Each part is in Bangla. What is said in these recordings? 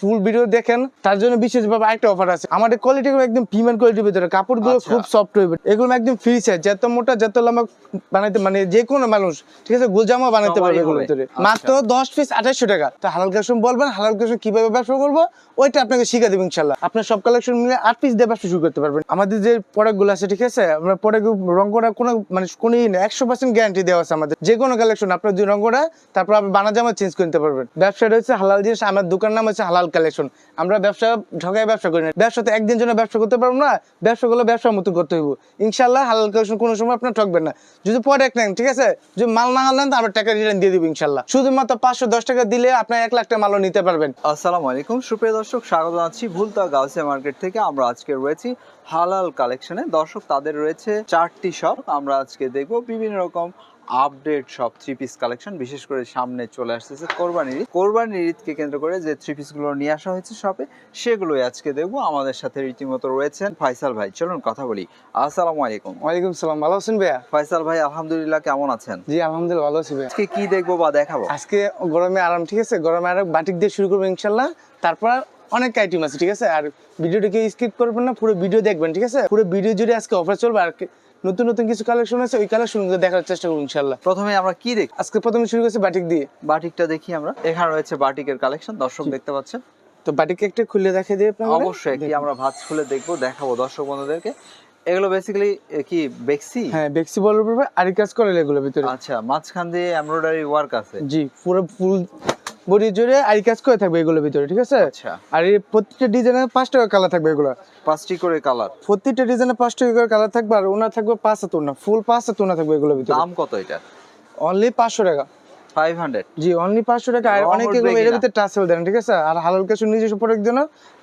ফুল ভিডিও দেখেন তার জন্য বিশেষভাবে আরেকটা অফার আছে। আমাদের কোয়ালিটি একদম প্রিমিয়াম কোয়ালিটির ভিতরে কাপড়গুলো আচ্ছা। খুব সফট হইবে। এগুলো একদম ফ্রি সাইজ যত মোটা যত লম্বা বানাইতে মানে যে কোনো মানুষ ঠিক আছে গোলজামা বানাইতে পারবে এগুলোর ভিতরে। আচ্ছা। মাত্র দশ পিস আঠাশশো টাকা। তো হালাল কালেকশন বলবেন হালাল কালেকশন কীভাবে ব্যবসা করব ওইটা আপনাকে শিখে দেবো ইনশাল্লাহ। আপনার সব কালেকশন মিলে আট পিস দিয়ে ব্যবসা শুরু করতে পারবেন। আমাদের যে প্রোডাক্টগুলো আছে ঠিক আছে আমরা প্রোডাক্ট রং করা কোনো মানে কোনো একশো পার্সেন্ট গ্যারান্টি দেওয়া আছে আমাদের। যে কোনো কালেকশন আপনার যদি রং করা তারপর আপনি বানা জামা চেঞ্জ করে নিতে পারবেন। ব্যবসাটা হচ্ছে হালাল জিনিস আমার দোকান নাম হচ্ছে হালাল কালেকশন আমরা ব্যবসা ঠকায় ব্যবসা করি না। ব্যবসাতে একদিন জন্য ব্যবসা করতে পারব না, ব্যবসা করলে ব্যবসার মতো করতে হইব। ইনশাল্লাহ হালাল কালেকশন কোনো সময় আপনার ঠকবেন না। যদি প্রোডাক্ট নেন, ঠিক আছে? যদি মাল না নেন আমরা টাকা রিটার্ন দিয়ে দিব ইনশাল্লাহ শুধুমাত্র পাঁচশো দশ টাকা দিলে আপনার এক লাখ টাকা মালও নিতে পারবেন। আসসালামু আলাইকুম। সুপ্রিয় দর্শক, স্বাগত জানাচ্ছি ভুলতা গাউসিয়া মার্কেট থেকে। আমরা আজকে রয়েছি হালাল কালেকশনে দর্শক, তাদের রয়েছে চারটি শপ আমরা আজকে দেখব বিভিন্ন রকম আপডেট সব থ্রি পিস কালেকশন বিশেষ করে সামনে চলে আসতেছে কোরবানির ঈদ। কোরবানির ঈদকে কেন্দ্র করে যে থ্রি পিসগুলো নিয়ে আসা হয়েছে শপে সেগুলোই আজকে দেখব। আমাদের সাথে রীতিমতো রয়েছেন ফয়সাল ভাই। চলুন কথা বলি। আসসালামু আলাইকুম। ওয়ালাইকুম সালাম। ভালো আছেন ভাইয়া? ফাইসাল ভাই আলহামদুলিল্লাহ কেমন আছেন? জি আলহামদুলিল্লাহ ভালো আছি ভাইয়া। আজকে কি দেখব বা দেখাবো? আজকে গরমে আরাম ঠিক আছে? গরমে আরাম বাটিক দিয়ে শুরু করব ইনশাল্লাহ। তারপর অনেক আইটেম আছে ঠিক আছে? আর ভিডিওটাকে স্কিপ করবেন না পুরো ভিডিও দেখবেন ঠিক আছে? পুরো ভিডিও জুড়ে আজকে অফার চলবে আর নতুন নতুন কিছু কালেকশন আছে ওই কালেকশন দেখার চেষ্টা করব ইনশাল্লাহ প্রথমে আমরা কি দেখ? আজকে প্রথমে শুরু করছি বাটিক দিয়ে। বাটিকটা দেখি আমরা। এখানে রয়েছে বাটিকের কালেকশন দর্শক দেখতে পাচ্ছেন। তো বাটিক একটা খুলে দেখে দিয়ে আপনারা অবশ্যই একটি আমরা ভাঁজ খুলে দেখব দেখাবো দর্শক বন্ধুদেরকে। এগুলো বেসিক্যালি কি বেক্সি? হ্যাঁ বেক্সি বলার পর আরি কাজ করে এগুলো ভিতরে। আচ্ছা মাঝখান দিয়ে এমব্রয়ডারি ওয়ার্ক আছে। জি পুরো ফুল বডি জুড়ে আরি কাজ করে থাকবে এগুলোর ভিতরে ঠিক আছে? আচ্ছা। আর এই প্রত্যেকটা ডিজাইনের পাঁচ টাকা কালার থাকবে এগুলো। পাঁচটি করে কালার প্রত্যেকটা ডিজাইনের পাঁচ টাকা করে কালার থাকবে আর ওনার থাকবে পাঁচ হাত ওনা ফুল পাঁচ হাত ওনা থাকবে এগুলোর ভিতরে। দাম কত এটা? অনলি পাঁচশো টাকা। ফাইভ হান্ড্রেড জি অনলি পাঁচশো টাকা। আর অনেকে এর ভিতরে টাসেল দেন ঠিক আছে? আর হালাল কিছু নিজস্ব প্রোডাক্ট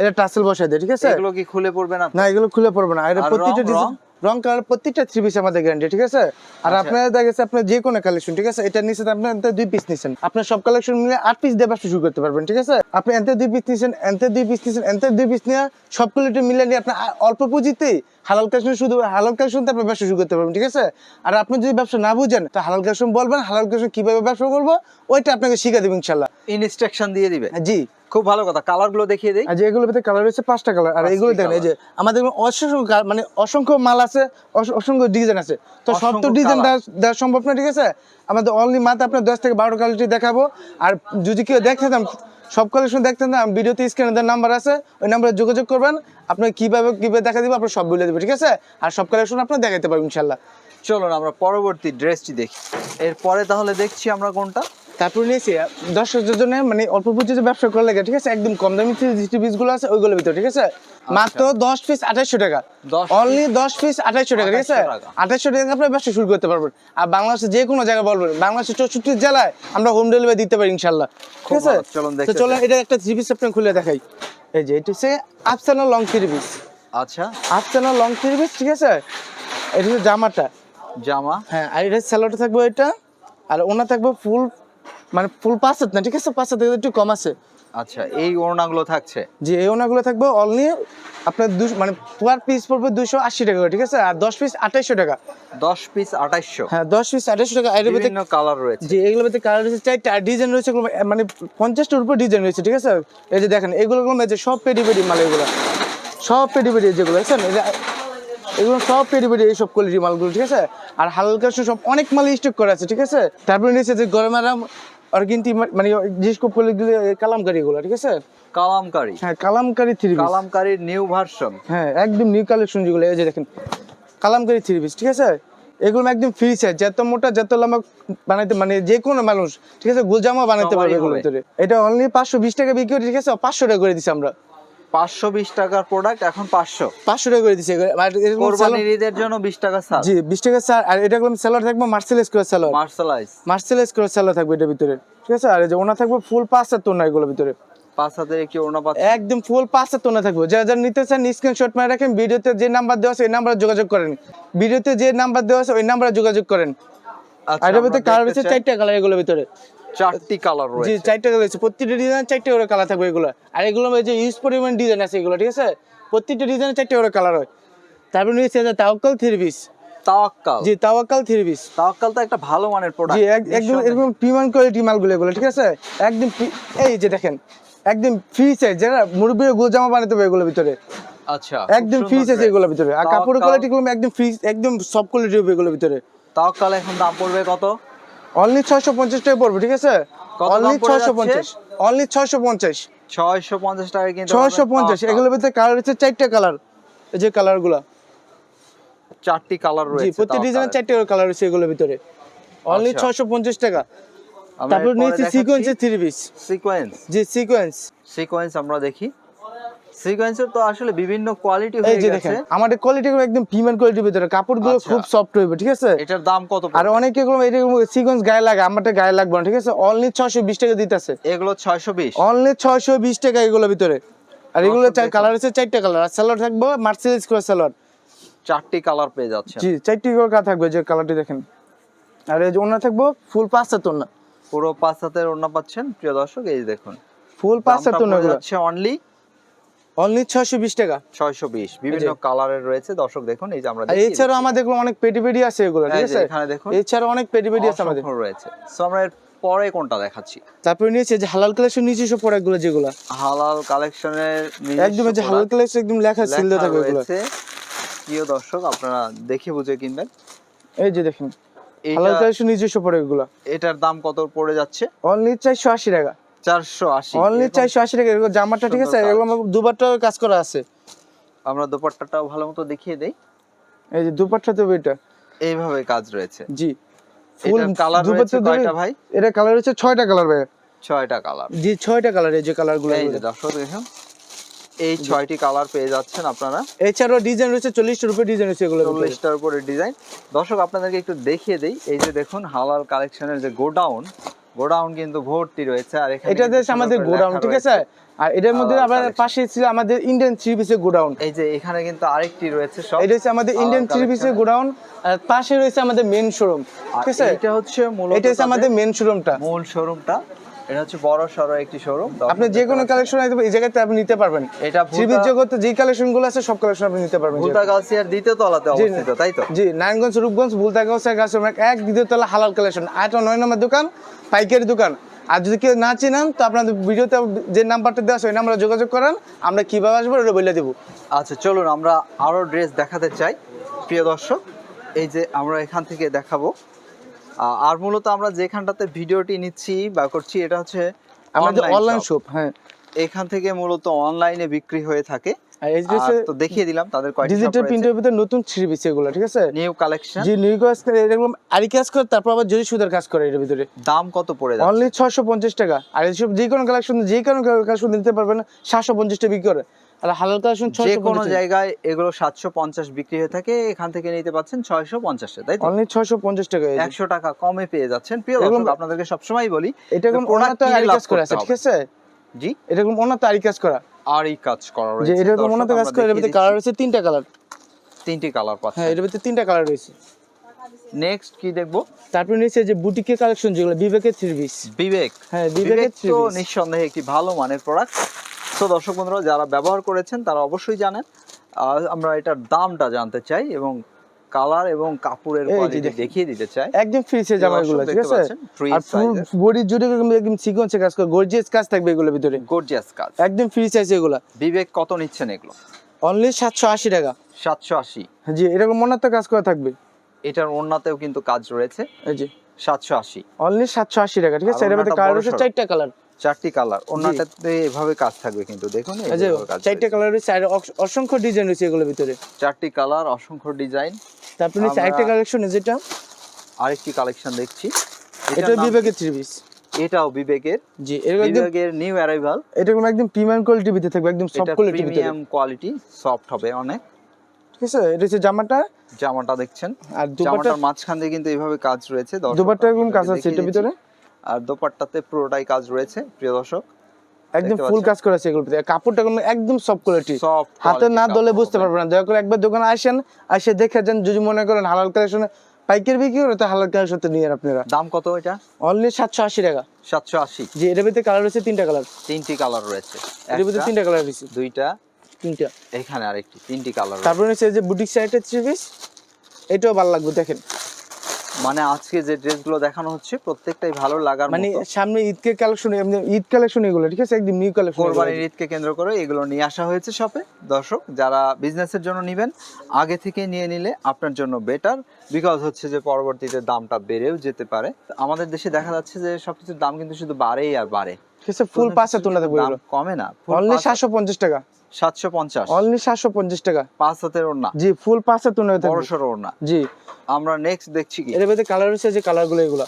এটা টাসেল বসাই দেয় ঠিক আছে? এগুলো কি খুলে পড়বে না? না এগুলো খুলে পড়বে না। আর প্রত্যেকটা ডিজাইন রং কালার প্রত্যেকটা থ্রি পিস আমাদের গ্যারান্টি ঠিক আছে? আর আচ্ছা। আপনার দেখা গেছে আপনার যে কোনো কালেকশন ঠিক আছে? এটা নিচে আপনি এনতে দুই পিস নিছেন। আপনার সব কালেকশন মিলে আট পিস দিয়ে ব্যবসা শুরু করতে পারবেন ঠিক আছে? আপনি এনতে দুই পিস নিছেন এনতে দুই পিস নিছেন এনতে দুই পিস নিয়ে সব কোয়ালিটি মিলে নিয়ে আপনার অল্প পুঁজিতেই হালাল কালেকশন শুধু হালাল কালেকশন আপনি ব্যবসা শুরু করতে পারবেন ঠিক আছে? আর আপনি যদি ব্যবসা না বুঝেন তো হালাল কালেকশন বলবেন হালাল কালেকশন কীভাবে ব্যবসা করব? ওইটা আপনাকে শিখে দেবো ইনশাল্লাহ। ইনস্ট্রাকশন দিয়ে দিবে? জি। খুব ভালো কথা কালারগুলো দেখিয়ে দেই। আর যে এগুলোর ভিতরে কালার হচ্ছে পাঁচটা কালার আর এগুলো দেখেন এই যে আমাদের অসংখ্য মানে অসংখ্য মাল আছে অস- অসংখ্য ডিজাইন আছে। তো সব তো ডিজাইন দেওয়া সম্ভব না ঠিক আছে? আমাদের অনলি মাত্র আপনার দশ থেকে বারো কোয়ালিটি দেখাবো। আর যদি কেউ দেখতেন সব কালেকশন দেখতেন না ভিডিওতে স্ক্রিনে নাম্বার আছে ওই নাম্বারে যোগাযোগ করবেন। আপনার কীভাবে কীভাবে দেখা দিব আপনার সব বলে দেবে ঠিক আছে? আর সব কালেকশন আপনার দেখাতে পারবেন ইনশাল্লাহ চলুন আমরা পরবর্তী ড্রেসটি দেখি। এরপরে তাহলে দেখছি আমরা কোনটা। তারপর নিয়েছি দর্শকদের জন্য মানে অল্প পুঁজিতে ব্যবসা করা লাগে ঠিক আছে? একদম কম দামি যে পিসগুলো আছে ওইগুলোর ভিতরে ঠিক আছে? মাত্র দশ পিস আঠাশশো টাকা। অনলি দশ পিস আঠাশশো টাকা ঠিক আছে? 2800 টাকা। আপনার ব্যবসা শুরু করতে পারবেন। আর বাংলাদেশে যে কোনো জায়গায় বলবেন বাংলাদেশের চৌষট্টি জেলায় আমরা হোম ডেলিভারি দিতে পারি ইনশাল্লাহ ঠিক আছে? তো চলুন এটা একটা থ্রি পিস আপনি খুলে দেখাই। এই যে এটা হচ্ছে আফসানা লং থ্রি পিস আচ্ছা। আফসানা লং থ্রি পিস ঠিক আছে? এটা হচ্ছে জামাটা। জামা। হ্যাঁ আর এটা স্যালোটা থাকবে এটা আর ওনা থাকবে ফুল মানে ফুল পাঁচ হাত না ঠিক আছে? পাঁচ হাত একটু কম আছে। আচ্ছা এই ওড়নাগুলো থাকছে? যে এই ওনাগুলো থাকবে অনলি আপনার দুশো মানে পার পিস পড়বে দুশো আশি টাকা ঠিক আছে? আর দশ পিস আঠাইশশো টাকা। দশ পিস আঠাইশশো হ্যাঁ দশ পিস আঠাইশশো টাকা এর ভিতরে বিভিন্ন কালার রয়েছে। যে এগুলোর ভিতরে কালার রয়েছে চারটা আর ডিজাইন রয়েছে মানে পঞ্চাশটার উপর ডিজাইন রয়েছে ঠিক আছে? এই যে দেখেন এগুলো কোনো যে সব পেডি পেডি মাল এগুলো। সব পেডি পেডি যেগুলো দেখছেন? এই এগুলো সব পেডি পেডি এইসব কোয়ালিটি মালগুলো ঠিক আছে? আর হালকা সব অনেক মাল স্টক করা আছে ঠিক আছে? তারপরে নিচে যে গরম আরাম অর্গেন্টি মানে ঠিক আছে? কালামকারি। হ্যাঁ কালামকারি থ্রি কালামকারির নিউ ভার্সন হ্যাঁ একদম নিউ কালেকশন যেগুলো এই যে দেখেন কালামকারি থ্রি পিস ঠিক আছে? এগুলো একদম ফ্রি সাইজ যত মোটা যত লম্বা বানাইতে মানে যে কোনো মানুষ ঠিক আছে? গোলজামা বানাইতে পারবে এগুলো এগুলোর ভিতরে। এটা অনলি পাঁচশো বিশ টাকা বিক্রি করে ঠিক আছে? পাঁচশো টাকা করে দিছি আমরা। পাঁচশো বিশ টাকার প্রোডাক্ট এখন পাঁচশো। পাঁচশো টাকা করে এরকম কোরবানির ঈদের জন্য বিশ টাকা ছাড় জি বিশ টাকা আর এটা গুলো স্যালার থাকবে? মার্সেলাইজ করে স্যালার মার্শালাইজ মার্সেলাইজ করে স্যালার থাকবে এটার ভিতরে। ঠিক আছে? আর যে ওনা থাকবে ফুল পাঁচ তোনা এগুলোর ভিতরে। পাঁচ একদম ফুল পাঁচ হাত তোনা থাকবে। যারা যারা নিতে চান স্ক্রিনশট মারে রাখেন। ভিডিওতে যে নাম্বার দেওয়া আছে এই নাম্বারে যোগাযোগ করেন। ভিডিওতে যে নাম্বার দেওয়া আছে ওই নাম্বারে যোগাযোগ করেন। আর ভিতরে কালার রয়েছে চারটা কালার এগুলোর ভিতরে। চারটি কালার জি চারটা কালার রয়েছে। প্রত্যেকটা ডিজাইন চারটা করে কালার থাকবে এগুলো। আর এগুলো যে ইউজ পরিমাণ ডিজাইন আছে এগুলো ঠিক আছে? প্রত্যেকটা ডিজাইনে চারটা করে কালার হয়। তারপরে নিয়েছে তাওয়াক্কাল থ্রি পিস তাওয়াক্কাল। জি তাওয়াক্কাল থ্রি পিস তাওয়াক্কাল তো একটা ভালো মানের প্রোডাক্ট জি একদম এরকম প্রিমিয়াম কোয়ালিটি মালগুলো এগুলো ঠিক আছে? একদম এই যে দেখেন একদম ফ্রি সাইজ যারা মুরব্বী গোল জামা বানাতে হবে এগুলোর ভিতরে। আচ্ছা একদম ফ্রি সাইজ এগুলোর ভিতরে। আর কাপড়ের কোয়ালিটি গুলো একদম ফ্রি একদম সব কোয়ালিটি হবে এগুলোর ভিতরে। তাওকাল এখন দাম পড়বে কত? অনলি ছয়শো পঞ্চাশ টাকা পড়বে ঠিক আছে? অনলি ছয়শো? পঞ্চাশ। অনলি ছয়শো পঞ্চাশ। ছয়শো পঞ্চাশ টাকা কিন্তু ছয়শো পঞ্চাশ এগুলোর ভিতরে কালার হচ্ছে চারটা কালার এই যে কালারগুলা চারটি কালার রয়েছে প্রতি ডিজাইনের চারটে কালার রয়েছে এগুলোর ভিতরে। অনলি আচ্ছা। ছয়শো পঞ্চাশ টাকা। তারপর নিয়েছি সিকোয়েন্সের থ্রি পিস সিকোয়েন্স জি সিকোয়েন্স সিকোয়েন্স আমরা দেখি। সিকোয়েন্সের তো আসলে বিভিন্ন কোয়ালিটি হয়ে যে গেছে। আমাদের কোয়ালিটি একদম প্রিমিয়াম কোয়ালিটির ভিতরে। কাপড়গুলো আচ্ছা। খুব সফট হইবে ঠিক আছে? এটার দাম কত আর? অনেকে এগুলো এরকম সিকোয়েন্স গায়ে লাগে আমারটা গায়ে লাগবে না ঠিক আছে? অনলি ছয়শো বিশ টাকা দিতেছে। এগুলো ছয়শো বিশ। অনলি ছয়শো বিশ টাকা এগুলোর ভিতরে। আর এগুলো কালার হচ্ছে চারটা কালার আর সালোয়ার থাকবে মার্সেলাইজ করে সালোয়ার চারটি কালার পেয়ে যাচ্ছে। জি চারটি কালার থাকবে যে কালারটি দেখেন। আর এই যে ওনা থাকব ফুল পাঁচ হাত ওনা পুরো পাঁচ হাতের ওড়না পাচ্ছেন প্রিয় দর্শক এই দেখুন। ফুল পাঁচ হাত ওনা এগুলো অনলি অনলি ছয়শো বিশ টাকা। ছয়শো বিশ। বিভিন্ন কালারের রয়েছে দর্শক দেখুন এই যে আমরা দেখিয়ে এছাড়াও আমাদের এগুলো অনেক পেটি পেটি আছে এগুলো ঠিক আছে? এখানে দেখুন এছাড়াও অনেক পেটি পেটি আছে আমাদের। রয়েছে। সো আমরা পরে কোনটা দেখাচ্ছি? তারপরে নিয়েছে যে হালাল কালেকশন প্রোডাক্টগুলো যেগুলো। হালাল কালেকশনের একদম যে হালাল কালেকশন একদম লেখা সিল দেওয়া থাকবে এগুলো। রয়েছে। প্রিয় দর্শক আপনারা দেখে বুঝে কিনবেন। এই যে দেখেন হালাল কালেকশন নিজস্ব প্রোডাক্টগুলো এটার দাম কত পড়ে যাচ্ছে? অনলি চারশো আশি টাকা। চারশো আশি। অনলি চারশো আশি টাকা জামাটা ঠিক আছে? কাজ করা আছে। আমরা দোপাট্টাটাও ভালো মতো দেখিয়ে দেই। এই যে দুপাট্টা তো এটা এইভাবে কাজ রয়েছে। জি। ফুল কালার রয়েছে কয়টা ভাই? এটা কালার হচ্ছে ছয়টা কালার ভাই ছয়টা কালার জি ছয়টা কালার এই যে কালারগুলো এই যে দর্শক দেখুন এই কালার পেয়ে যাচ্ছেন আপনারা। এছাড়াও ডিজাইন রয়েছে ডিজাইন রয়েছে এগুলো চল্লিশটার উপরে ডিজাইন দর্শক আপনাদেরকে একটু দেখিয়ে দেই। এই যে দেখুন হালাল কালেকশনের যে গোডাউন গোডাউন কিন্তু ভর্তি রয়েছে আর এখানে এটা দেশ আমাদের গোডাউন ঠিক আছে? আর এটার মধ্যে আবার পাশে ছিল আমাদের ইন্ডিয়ান থ্রি পিসের গোডাউন। এই যে এখানে কিন্তু আরেকটি রয়েছে সব। এটা হচ্ছে আমাদের ইন্ডিয়ান থ্রি পিসের গোডাউন আর পাশে রয়েছে আমাদের মেন শোরুম ঠিক আছে? এটা হচ্ছে মূল এটা হচ্ছে আমাদের মেন শোরুমটা মূল শোরুমটা এটা হচ্ছে বড় সড়ো একটি শোরুম আপনি যে কোনো কালেকশন এই জায়গাতে আপনি নিতে পারবেন। এটা পিস জগতে যে কালেকশনগুলো আছে সব কালেকশন আপনি নিতে পারবেন ভুলতা গাছিয়ার দ্বিতীয় তলাতে অবস্থিত তাই তো? জি নারায়ণগঞ্জ রূপগঞ্জ বুলতাগাঁও গাছ এক দ্বিতীয় তলা হালাল কালেকশন আটটা নয় নম্বর দোকান পাইকারি দোকান। আর যদি কেউ না চিনেন তো আপনাদের ভিডিওতে যে নাম্বারটা দেওয়া আছে ওই নাম্বারে যোগাযোগ করেন। আমরা কীভাবে আসব ওটা বলে দেবো। আচ্ছা চলুন আমরা আরও ড্রেস দেখাতে চাই। প্রিয় দর্শক এই যে আমরা এখান থেকে দেখাবো। আর মূলত আমরা যেখানটাতে ভিডিওটি নিচ্ছি বা করছি এটা হচ্ছে আমাদের অনলাইন শপ হ্যাঁ। এখান থেকে মূলত অনলাইনে বিক্রি হয়ে থাকে। তো দেখিয়ে দিলাম তাদের ডিজিটাল প্রিন্টের ভিতরে নতুন থ্রি পিস এগুলো ঠিক আছে? নিউ কালেকশন জি নিউ কাজ এরকম আরি কাজ করে তারপর আবার জরি সুতার কাজ করে এর ভিতরে। দাম কত পড়ে যাচ্ছে? অনলি ছশো পঞ্চাশ টাকা। আর এইসব যে কোনো কালেকশন যে কোনো কালেকশন নিতে পারবেন সাতশো পঞ্চাশ টাকা বিক্রি করে। হালাল কালেকশন যে কোনো জায়গায় এগুলো সাতশো পঞ্চাশ বিক্রি হয়ে থাকে এখান থেকে নিতে পাচ্ছেন পঞ্চাশে তাই তো? অনলি টাকা যে। কমে পেয়ে যাচ্ছেন। প্রিয় দর্শক আপনাদেরকে সবসময় বলি এটা product ওনার তো কিনে আরি কাজ করা আছে ঠিক আছে? জি? এরকম ওনার তো আরি কাজ করা। আর এই কাজ করা যে রয়েছে এরকম দর্শক, ওনার তো কাজ করে এর ভিতরে কালার রয়েছে তিনটা কালার তিনটি কালার হ্যাঁ এর ভিতরে তিনটা কালার রয়েছে। নেক্সট কি দেখব? তারপরে নিচে যে বুটিকের কালেকশন যেগুলো বিবেকের থ্রি বিবেক। হ্যাঁ বিবেকের থ্রি তো নিঃসন্দেহে একটি ভালো মানের প্রোডাক্ট তো দর্শক বন্ধুরা যারা ব্যবহার করেছেন তারা অবশ্যই জানেন আমরা এটার দামটা জানতে চাই এবং কালার এবং কাপড়ের কোয়ালিটি দেখিয়ে দিতে চাই। একদম ফ্রি সাইজ জামা এগুলো ঠিক আছে? আর বডি জুড়ে একদম সিকোয়েন্সে কাজ করে গর্জিয়াস কাজ থাকবে এগুলোর ভিতরে। গর্জিয়াস কাজ। একদম ফ্রি সাইজ এগুলো। বিবেক কত নিচ্ছেন এগুলো? অনলি সাতশো আশি টাকা। সাতশো আশি। জি এরকম মনে তো কাজ করা থাকবে। এটার ওড়নাতেও কিন্তু কাজ রয়েছে। এই যে। সাতশো আশি। অনলি সাতশো আশি টাকা ঠিক আছে? এর মধ্যে কালার রয়েছে। চারটা কালার। চারটি কালার। ওড়নাটাতে এভাবে কাজ থাকবে কিন্তু দেখুন চারটা কালার রয়েছে আর অসংখ্য ডিজাইন রয়েছে এগুলোর ভিতরে। চারটি কালার অসংখ্য ডিজাইন। তারপরে নিচে আরেকটা কালেকশন যেটা? আরেকটি কালেকশন দেখছি। এটা বিবেকের থ্রি পিস এটাও বিবেকের। জি বিবেকের নিউ অ্যারাইভাল এটা কোনো একদম প্রিমিয়াম কোয়ালিটির ভিতরে থাকবে একদম সফট ভিতরে প্রিমিয়াম কোয়ালিটি সফট হবে অনেক। ঠিক আছে এটা হচ্ছে জামাটা। জামাটা দেখছেন। আর দুপাট্টা জামাটার মাঝখান দিয়ে কিন্তু এইভাবে কাজ রয়েছে দুপাট্টা এরকম কাজ আছে এটার ভিতরে। আর দোপাট্টাতে পুরোটাই কাজ রয়েছে প্রিয় দর্শক। একদম ফুল কাজ করা আছে এগুলোর কাপড়টা কোনো একদম সফট কোয়ালিটি হাতে না দলে বুঝতে পারবেন না। দয়া করে একবার দোকানে আসেন আসে দেখে যান। যদি মনে করেন হালাল কালেকশনে পাইকারি বিক্রি করে তো হালাল কালেকশন নিয়ে আপনারা। দাম কত এটা? অনলি সাতশো আশি টাকা। সাতশো আশি। জি এটার ভিতরে কালার রয়েছে তিনটা কালার তিনটি কালার রয়েছে। এটার ভিতরে তিনটা কালার রয়েছে। দুইটা তিনটা। এখানে আরেকটি তিনটি কালার তারপরে হচ্ছে এই যে বুটিক সাইডের থ্রি পিস এটাও ভালো লাগবে দেখেন। মানে আজকে যে ড্রেসগুলো দেখানো হচ্ছে প্রত্যেকটাই ভালো লাগার মানে সামনে ঈদকে কালেকশন ঈদ কালেকশন এগুলো ঠিক আছে? একদম নিউ কালেকশন কোরবানির ঈদকে কেন্দ্র করে এগুলো নিয়ে আসা হয়েছে শপে দর্শক যারা বিজনেসের জন্য নেবেন আগে থেকে নিয়ে নিলে আপনার জন্য বেটার বিকজ হচ্ছে যে পরবর্তীতে দামটা বেড়েও যেতে পারে। আমাদের দেশে দেখা যাচ্ছে যে সবকিছুর দাম কিন্তু শুধু বাড়েই আর বাড়ে। ঠিক ফুল পাঁচে কিছুর তোলা দাম কমে না অনলি সাতশো পঞ্চাশ টাকা। সাতশো পঞ্চাশ। অনলি সাতশো পঞ্চাশ টাকা। পাঁচ হাতের ওড়না। জি ফুল পাঁচে তোলা বড় সড়ো ওড়না। জি। আমরা নেক্সট দেখছি কি? এর ভিতরে কালার হচ্ছে যে কালারগুলো এগুলো।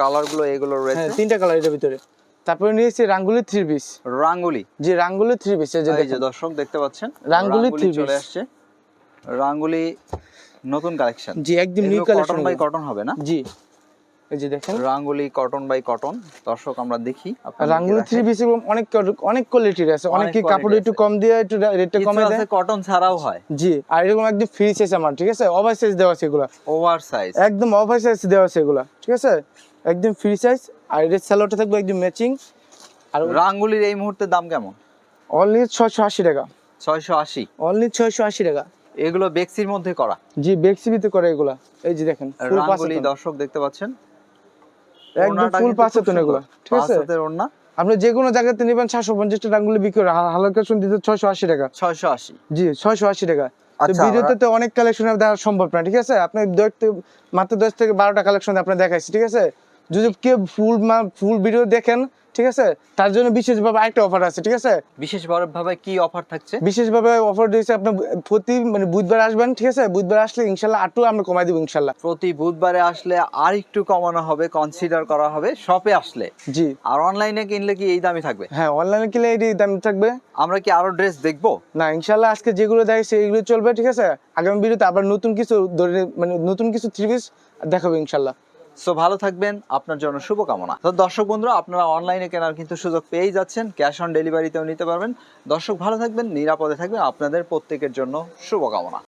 কালারগুলো এগুলো হ্যাঁ রয়েছে তিনটা কালারের ভিতরে। তারপরে নিয়েছি রাঙ্গুলি থ্রি পিস রাঙ্গুলি। জি রাঙ্গুলি থ্রি পিস এই যে। দর্শক দেখতে পাচ্ছেন? রাঙ্গুলি three চলে আসছে। রাঙ্গুলি নতুন কালেকশন জি একদম নিউ কালেকশন বাই কটন হবে না? জি। এই যে দেখেন। রাঙ্গুলি কটন বাই কটন দর্শক আমরা দেখি রাঙ্গুলি থ্রি পিস অনেক অনেক কোয়ালিটির আছে। অনেক কি কাপড় একটু কম দিয়ে একটু রেটটা কমে দেয়। কটন ছাড়াও হয়। জি আর এরকম একদম ফ্রি সাইজ আমার ঠিক আছে? ওভার সাইজ দেওয়া আছে এগুলা। ওভার সাইজ একদম ওভার সাইজ দেওয়া আছে এগুলা ঠিক আছে? একদম ফ্রি সাইজ আর এর স্যালোটা থাকবে একদম ম্যাচিং আর রাঙ্গুলির এই মুহূর্তে দাম কেমন? অনলি ছয়শো আশি টাকা। ছয়শো আশি। অনলি ছয়শো আশি টাকা। এগুলো বেক্সির মধ্যে করা? জি বেক্সিবিতে করে এগুলা। এই যে দেখেন রাঙ্গুলি দর্শক দেখতে পাচ্ছেন একদম ফুল কিন্তু পাঁচ খুব হাতন এগুলা সুন্দর। ঠিক আছে? ওড়না। আপনি যে কোনো জায়গাতে নেবেন সাতশো পঞ্চাশ টাকা আঙ্গুলি বিক্রি করে হালকা শুন দিতে ছয়শো আশি টাকা। ছয়শো আশি। জি ছয়শো আশি টাকা। আচ্ছা, ভিডিওতে তো অনেক কালেকশন দেওয়া সম্ভব না ঠিক আছে? আপনি মাত্র দশ থেকে বারোটা কালেকশন আপনার দেখাইছি ঠিক আছে? যদি কেউ ফুল ফুল ভিডিও দেখেন ঠিক আছে? তার জন্য বিশেষভাবে আরেকটা অফার আছে ঠিক আছে? বিশেষ ভাবে কি অফার থাকছে? বিশেষভাবে অফার দিয়েছে আপনি প্রতি মানে বুধবার আসবেন ঠিক আছে? বুধবার আসলে ইনশাল্লাহ আটটু আমরা কমাই দেবো ইনশাল্লাহ। প্রতি বুধবারে আসলে আর একটু কমানো হবে কনসিডার করা হবে শপে আসলে। জি। আর অনলাইনে কিনলে কি এই দামই থাকবে? হ্যাঁ অনলাইনে কিনলে এই দাম থাকবে। আমরা কি আরও ড্রেস দেখব? না ইনশাল্লাহ আজকে যেগুলো দেখছি এগুলো চলবে ঠিক আছে? আগামী ভিডিওতে আবার নতুন কিছু ধরে মানে নতুন কিছু থ্রি পিস দেখাবো ইনশাল্লাহ। সো ভালো থাকবেন, আপনার জন্য শুভকামনা। তো দর্শক বন্ধুরা, আপনারা অনলাইনে কেনার কিন্তু সুযোগ পেয়েই যাচ্ছেন ক্যাশ অন ডেলিভারিতেও নিতে পারবেন। দর্শক ভালো থাকবেন, নিরাপদে থাকবেন, আপনাদের প্রত্যেকের জন্য শুভকামনা।